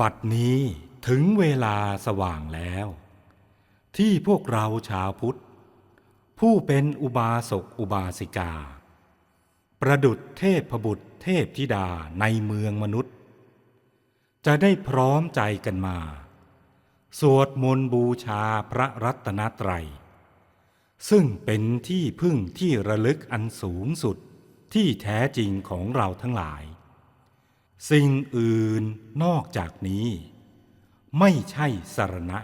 บัดนี้ถึงเวลาสว่างแล้ว ที่พวกเราชาวพุทธ ผู้เป็นอุบาสกอุบาสิกา ประดุจเทพบุตรเทพธิดาในเมืองมนุษย์ จะได้พร้อมใจกันมา สวดมนต์บูชาพระรัตนตรัย ซึ่งเป็นที่พึ่งที่ระลึกอันสูงสุดที่แท้จริงของเราทั้งหลาย สิ่งอื่นนอกจากนี้ ไม่ใช่สรณะ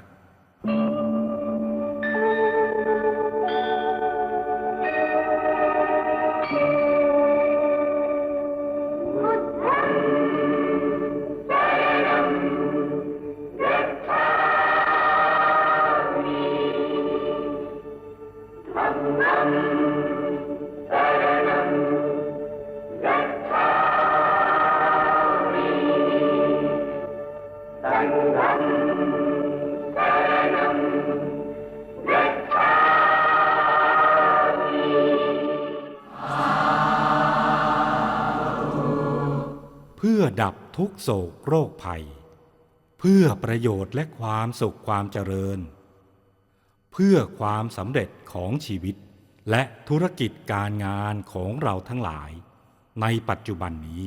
พื่อดับทุกโศกโรคภัย เพื่อประโยชน์และความสุขความเจริญ เพื่อความสำเร็จของชีวิต และธุรกิจการงานของเราทั้งหลาย ในปัจจุบันนี้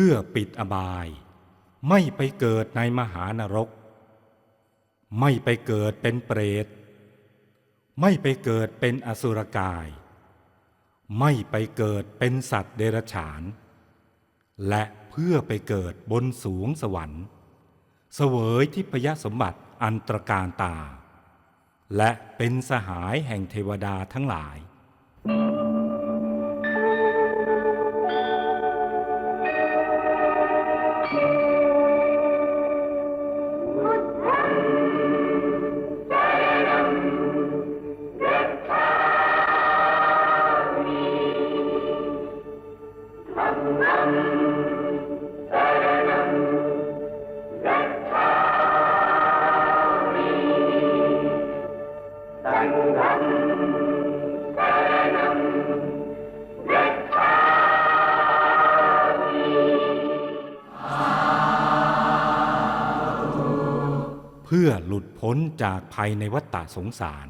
พื่อปิดอบาย ไม่ไปเกิดในมหานรก ไม่ไปเกิดเป็นเปรต ไม่ไปเกิดเป็นอสุรกาย ไม่ไปเกิดเป็นสัตว์เดรัจฉาน และเพื่อไปเกิดบนสูงสวรรค์ เสวยทิพยสมบัติอันตรการตา และเป็นสหายแห่งเทวดาทั้งหลาย เพื่อหลุดพ้นจากภัยในวัฏฏะสงสาร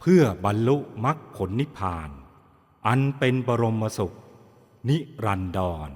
เพื่อบรรลุมรรคผลนิพพาน อันเป็นบรมสุข นิรันดร